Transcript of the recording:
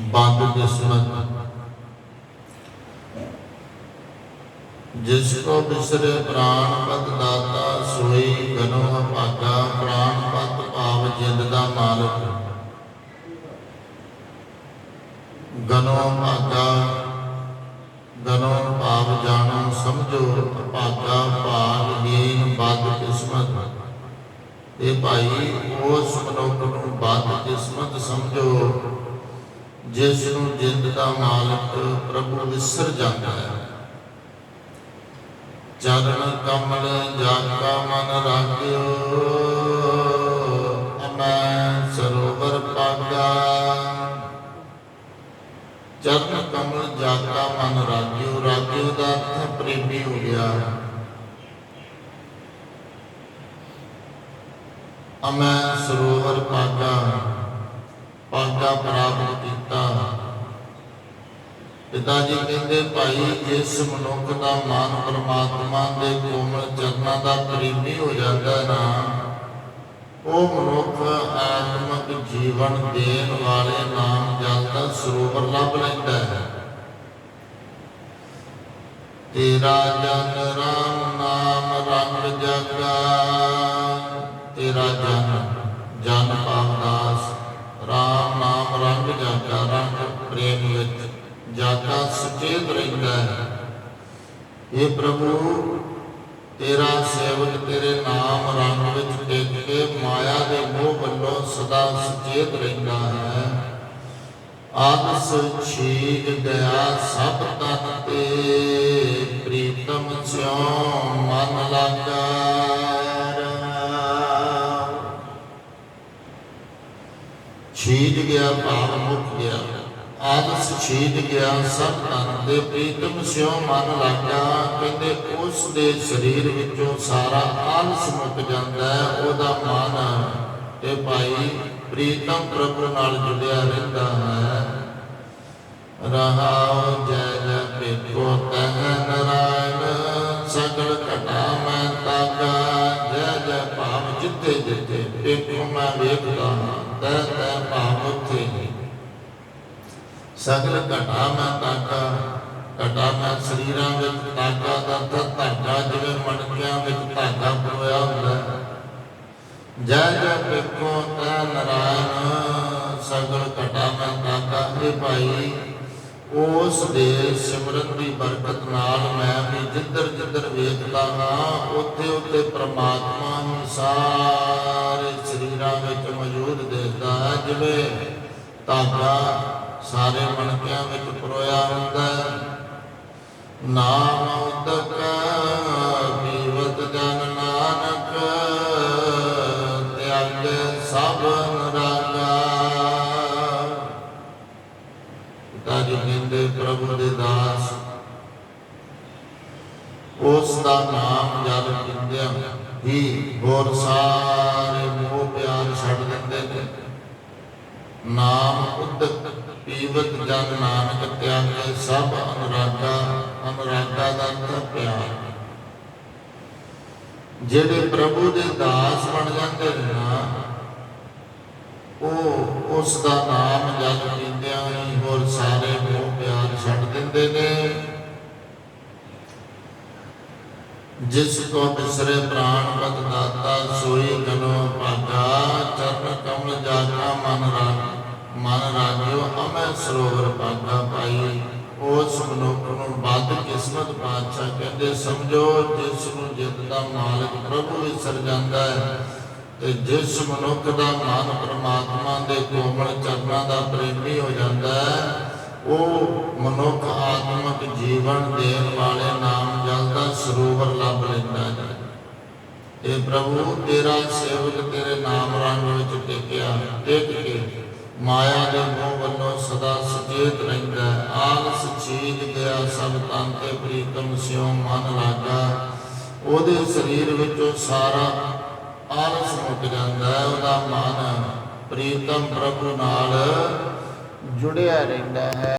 ਬੰਦ ਕਿਸਮਤ। ਜਿਸ ਕੋ ਬਿਸਰੇ ਪ੍ਰਾਨ ਪਤ ਦਾਤਾ, ਸੋਈ ਗਨੋ ਭਾਗਾ, ਪ੍ਰਾਨ ਪਤ ਭਾਵ ਜਿੰਦ ਦਾ ਮਾਲਕ। ਗਨੋ ਭਾਗਾ ਗਨੋ ਭਾਵ ਜਾਣੋ, ਸਮਝੋ ਭਾਗਾ ਭਾਗ ਹੀਨ ਬੰਦ ਕਿਸਮਤ। ਇਹ ਭਾਈ, ਉਸ ਮਨੁੱਖ ਨੂੰ ਬੰਦ ਕਿਸਮਤ ਸਮਝੋ। ਜਿਸ ਨੂੰ ਜਿੰਦ ਦਾ ਮਾਲਕ ਪ੍ਰਭੂ ਵਿਸਰ ਜਾਂਦਾ ਹੈ। ਚਰਨ ਕਮਲ ਜਾਕਾ ਮਨ ਰਾਖਿਓ, ਅਮੈ ਸਰੋਵਰ ਪਾਗਾ ਚਰਨ ਕਮਲ ਜਾਕਾ ਮਨ ਰਾਖਿਓ ਰਾਖਿਓ ਦਾ ਅਰਥ ਪ੍ਰੇਮੀ ਹੋ ਗਿਆ। ਅਮੈ ਸਰੋਵਰ ਪਾਗਾ ਪਾਗਾ ਪ੍ਰਾਪਤ ਕੀਤਾ। ਪਿਤਾ ਜੀ ਕਹਿੰਦੇ, ਭਾਈ ਜਿਸ ਮਨੁੱਖ ਦਾ ਮਨ ਪਰਮਾਤਮਾ ਦੇ ਕੋਮਲ ਚਰਨਾਂ ਦਾ ਪ੍ਰੇਮੀ ਹੋ ਜਾਂਦਾ ਨਾ। ਉਹ ਮਨੁੱਖ ਆਤਮਿਕ ਜੀਵਨ ਦੇਣ ਵਾਲੇ ਨਾਮ ਜਲ ਦਾ ਸਰੋਵਰ ਲੱਭ ਲੈਂਦਾ ਹੈ। ਤੇਰਾ ਜਨ ਰਾਮ ਨਾਮ ਰੰਗ ਜਗਾ, ਤੇਰਾ ਜਨ ਜਨ ਪਾਵਦਾਸ ਰੰਗ ਜਗਾ ਰੰਗ ਪ੍ਰੇਮ ਵਿੱਚ ਜਾਗਾ ਸੁਚੇਤ ਰਹਿੰਦਾ ਹੈ। ਇਹ ਪ੍ਰਭੂ, ਤੇਰਾ ਸੇਵਕ ਤੇਰੇ ਨਾਮ ਰੰਗ ਵਿੱਚ ਟਿਕ ਕੇ ਮਾਇਆ ਦੇ ਮੋਹ ਵੱਲੋਂ ਸਦਾ ਸੁਚੇਤ ਰਹਿੰਦਾ ਹੈ। ਆਦਸ ਛੀਗ ਗਿਆ ਸਭ ਤਨ ਤੇ, ਪ੍ਰੀਤਮ ਸਿਉ ਮਨ ਲਾਗਾ। ਛੀਜ ਗਿਆ ਭਾਵ ਮੁੱਕ ਗਿਆ। ਆਦਸ ਛੀਜ ਗਿਆ, ਸਭ ਤਨ ਦੇ ਪ੍ਰੀਤਮ ਸਿਉ ਮਨ ਲਾਗਾ। ਕਹਿੰਦੇ ਉਸ ਦੇ ਸਰੀਰ ਵਿੱਚੋਂ ਸਾਰਾ ਆਲਸ ਮੁੱਕ ਜਾਂਦਾ ਹੈ, ਉਹਦਾ ਮਨ ਤੇ ਭਾਈ ਪ੍ਰੀਤਮ ਪ੍ਰਭੂ ਨਾਲ ਜੁੜਿਆ ਰਹਿੰਦਾ ਹੈ। ਰਹਾਉ ਜੈ ਜੈ ਪੇਖੋ ਤਹ ਨਰਾਇਣ, ਸਗਲ ਘਟਾ ਭਾਵ ਜਿੱਤੇ ਜਿੱਤੇ ਮੈਂ ਵੇਖਦਾ ਤੈ ਤੈ ਭਾਵ ਉੱਥੇ ਹੀ ਸਗਲ ਘਟਾ ਮੈਂ ਤਾਗਾ ਘਟਾ ਮੈਂ ਸਰੀਰਾਂ ਵਿੱਚ ਤਾਗਾ ਦਾ ਧਾਗਾ ਜਿਵੇਂ ਮਣਕਿਆਂ ਵਿੱਚ ਧਾਗਾ ਪਰੋਇਆ ਹੁੰਦਾ। ਜੈ ਜੈ ਪੇਖੋ ਤੈ ਨਰਾਇਣ, ਸਗਲ ਘਟਾ ਮੈਂ ਤਾਕਾ। ਇਹ ਭਾਈ, ਉਸ ਦੇ ਸਿਮਰਨ ਦੀ ਬਰਕਤ ਨਾਲ ਮੈਂ ਵੀ ਜਿੱਧਰ ਜਿੱਧਰ ਵੇਖਦਾ ਹਾਂ ਉੱਥੇ ਉੱਥੇ ਪ੍ਰਮਾਤਮਾ ਨੂੰ ਸਾਰੇ ਸਰੀਰਾਂ ਵਿੱਚ ਮੌਜੂਦ ਦੇਖਦਾ ਹੈ, ਜਿਵੇਂ ਧਾਗਾ ਸਾਰੇ ਮਣਕਿਆਂ ਵਿੱਚ ਪਰੋਇਆ ਹੁੰਦਾ ਹੈ। ਨਾਮ ਉਦਕ ਪੀਵਤ ਜਨ ਨਾਨਕ, ਤਿਆਗੇ ਸਭ ਨਰਾਗਾ ਪਿਤਾ ਜੀ ਕਹਿੰਦੇ, ਪ੍ਰਭੂ ਦੇ ਦਾਸ ਉਸ ਦਾ ਨਾਮ ਜਦ ਪਿੰਦਿਆਂ ਹੀ, ਹੋਰ ਸਾਰੇ ਮੋਹ ਪਿਆਰ ਛੱਡ ਦਿੰਦੇ ਨੇ? ਨਾਮ ਉਦਕ ਪੀਵਤ ਜਨ ਨਾਨਕ ਤਿਆਗੇ ਸਭ ਅਨੁਰਾਗਾ ਅਨੁਰਾਗਾ ਦਾ ਅਰਥ ਪਿਆਰ। ਜਿਹੜੇ ਪ੍ਰਭੂ ਦੇ ਦਾਸ ਬਣ ਜਾਂਦੇ ਨੇ ਨਾ, ਉਹ ਉਸ ਦਾ ਨਾਮ ਜਦ ਜਿਸ ਕੋ ਬਿਸਰੇ ਪ੍ਰਾਣ ਪਤ ਦਾਤਾ ਸੋਈ ਗਨੋ ਭਾਗਾ, ਚਰਨ ਕਮਲ ਜਾਗਾ ਮਨ ਰਾਗ ਮਨ ਰਾਜਿਓ ਅਮੈ ਸਰੋਵਰ ਭਾਗਾ ਪਾਈ ਉਸ ਮਨੁੱਖ ਨੂੰ ਵੱਧ ਕਿਸਮਤ ਪਾਤਸ਼ਾਹ ਕਹਿੰਦੇ, ਸਮਝੋ ਜਿਸ ਨੂੰ ਜਿੱਤ ਦਾ ਮਾਲਕ ਪ੍ਰਭੂ ਵਿਸਰ ਜਾਂਦਾ ਹੈ ਤੇ ਜਿਸ ਮਨੁੱਖ ਦਾ ਮਨ ਪ੍ਰਮਾਤਮਾ ਦੇ ਕੋਮਲ ਚਰਨਾਂ ਦਾ ਪ੍ਰੇਮੀ ਹੋ ਜਾਂਦਾ ਹੈ, ਉਹ ਮਨੁੱਖ ਆਤਮਿਕ ਜੀਵਨ ਦੇਣ ਪ੍ਰਭੂ, ਤੇਰਾ ਸੇਵਕ ਤੇਰੇ ਨਾਮ ਰੰਗ ਵਿੱਚ ਟਿਕਿਆ, ਟਿਕ ਕੇ ਮਾਇਆ ਦੇ ਮੋਹ ਵੱਲੋਂ ਸਦਾ ਸੁਚੇਤ ਰਹਿੰਦਾ ਆਲਸ ਚੀਜ ਗਿਆ, ਸਭ ਤਨ ਤੇ ਪ੍ਰੀਤਮ ਸਿਉ ਮਨ ਲਾਗਾ। ਉਹਦੇ ਸਰੀਰ ਵਿੱਚੋਂ ਸਾਰਾ ਆਲਸ ਮੁੱਕ ਜਾਂਦਾ ਹੈ, ਉਹਦਾ ਮਨ ਪ੍ਰੀਤਮ ਪ੍ਰਭੂ ਨਾਲ ਜੁੜਿਆ ਰਹਿੰਦਾ ਹੈ।